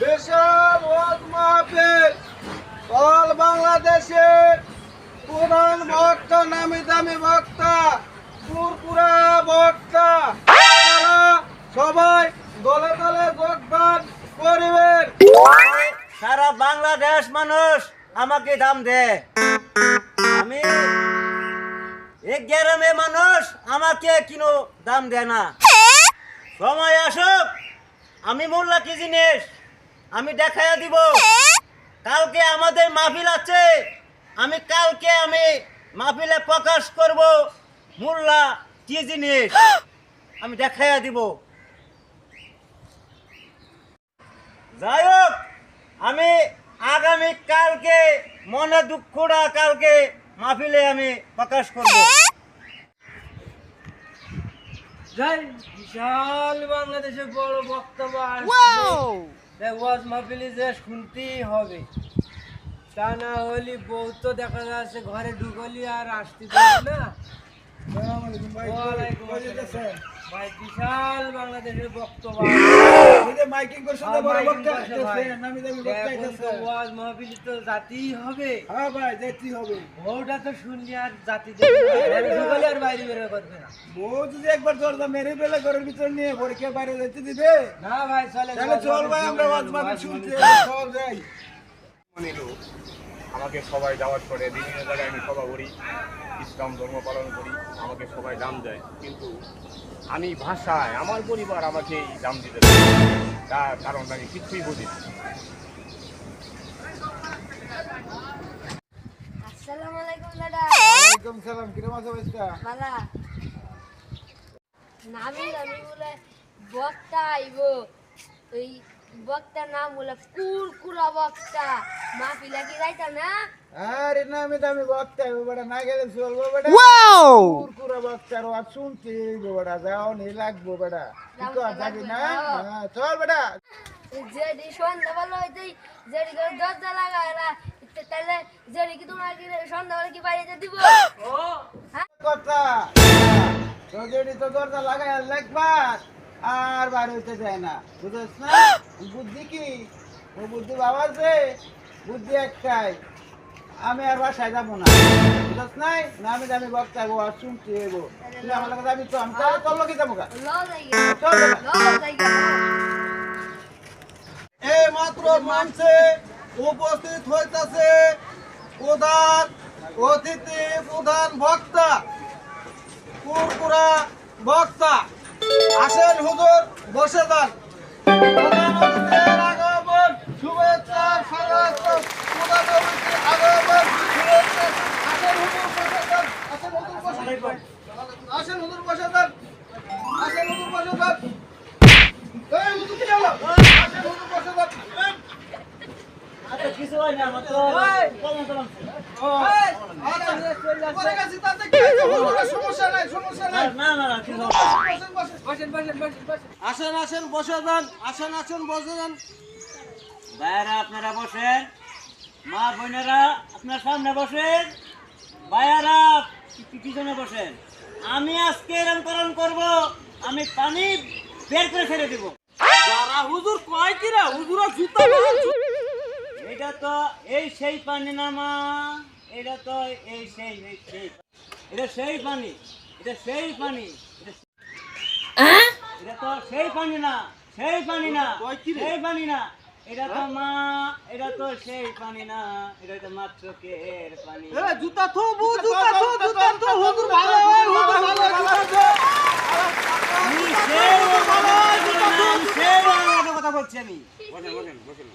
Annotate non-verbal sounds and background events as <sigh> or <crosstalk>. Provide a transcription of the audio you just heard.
বিশাল ওয়াজ মাহফিল। অল বাংলাদেশে প্রধান বক্তা নামি দামি বক্তা পুরপুরা বক্তা সবাই দলে দলে যোগদান করিবেন। সারা বাংলাদেশ মানুষ আমাকে দাম দেয় আমি এক গ্রামে মানুষ আমাকে কিনো দাম দেয় না। সময় আসুক, আমি মোল্লা কি জিনিস? আমি দেখাইয়া দিব। কালকে আমাদের মাহফিল আছে। আমি কালকে আমি মাহফিলে প্রকাশ করব মোল্লা কি জিনিস <gasps> আমি দেখাইয়া দিব। যাই হোক আমি আগামী কালকে মনে দুঃখটা কালকে মাহফিলে আমি প্রকাশ করব। বিশাল বাংলাদেশে বড় বক্তব্য ওয়াজ মাহফিলি যে শুনতেই হবে তা না হলে বউ তো দেখা যাচ্ছে ঘরে ঢুকলি আর আসতে না। ভাই বিশাল বাংলাদেশের বক্তব্য মাইকিং করে বড় বক্তা। করছে ভাই। আইতাছে, নামি দামি বক্তা এখন তো আইতাছে। ওয়াজ মাহফিলি তো জাতিই হবে। হ্যাঁ ভাই যেতে হবে। বউটা তো শুনলি আর জাতি দেখবে না। ঘরে ঢুকলি আর বাইরে বেরো করবে না। বউ যদি একবার দরজা মেরে ফেলে ঘরের ভিতর নিয়ে পরীক্ষা বাইরে যেতে দিবে? না ভাই চলে তাহলে চল ভাই আমরা ওয়াজ মাহফিল শুনতে চল যাই। আমাকে সবাই দাওয়াত করে বিভিন্ন জায়গায় আমি সভা করি। ইসলাম ধর্ম পালন করি আমাকে সবাই দাম দেয়। কিন্তু আমি ভাষায় আমার পরিবার আমাকে এই দাম দিতে তার কারণ আমি কিছুই বুঝি না। আসসালামু আলাইকুম দাদা। ওয়ালাইকুম সালাম কিরম আছো বেস্তা বালা নামি আমি বলে বক্তা আইব। ওই বক্তার নাম বলে কুরকুরা বক্তা। মাহফিলা কি যাইতা না? আরে নামি দামি বক্তা বেটা না গেলে চলবো বেটা। কুরকুরা বক্তা আর ওয়াজ শুনতে বেটা যাও নেই লাগবো বেটা। তুই তো যাবি না? হ্যাঁ, চল বেটা। যেডি সন্ধ্যাবেলা হইতে যেডি করে দরজা লাগায় না। তাহলে যেডি কি তোমার কি সন্ধ্যাবেলা কি বাড়িতে দিব? কথা। তো যদি তো দরজা লাগাই লাগবার আর বার হইতে যায় না। বুঝছ না? বুদ্ধি কি? ও বুদ্ধি বাবা যে বুদ্ধি একটাই। আমি আর বাসায় যাব না। বুঝছ নাই? না আমি দামি বক্তা গো আর শুনতে তুই আমার লাগে যাবি তো? আমি তাহলে তোর লোকে যাব গা। এই মাত্র মঞ্চে উপস্থিত হইতাছে প্রধান অতিথি প্রধান বক্তা। কুরকুরা বক্তা। আসেন হুজুর বসে যান। আগমন শুভেচ্ছা স্বাগত প্রধান আগমন শুভেচ্ছা। আসেন হুজুর বসে যান। আসেন হুজুর বসে যান। আসেন হুজুর বসে যান। আসেন হুজুর বসে যান। এই হুজুর কি হলো? আসেন হুজুর বসে যান। আচ্ছা কিছু হয় না মাত্র কমন আসেন আসেন বসে যান আসেন আসেন বসে যান ভাইয়েরা, আপনারা বসেন। মা, বোনেরা, আপনার সামনে বসেন। ভাইয়ারা পিছনে বসেন। আমি আজকে নামকরণ করব, আমি পানি বের করে ছেড়ে দিব। যারা হুজুর কয় কিরা? হুজুরা জুতা তো এই সেই পানি না মা এটা তো এই সেই সেই এটা সেই পানি এটা সেই পানি এটা এটা তো সেই পানি না সেই পানি না সেই পানি না। এটা তো মা এটা তো সেই পানি না এটা তো মাত্র কের পানি? জুতা থো বু জুতা থো জুতা থো হুজুর ভালো হুজুর ভালো জুতা থো। আমি সেই নাম সেই কথা বলছি আমি বসেন। বসেন বসেন।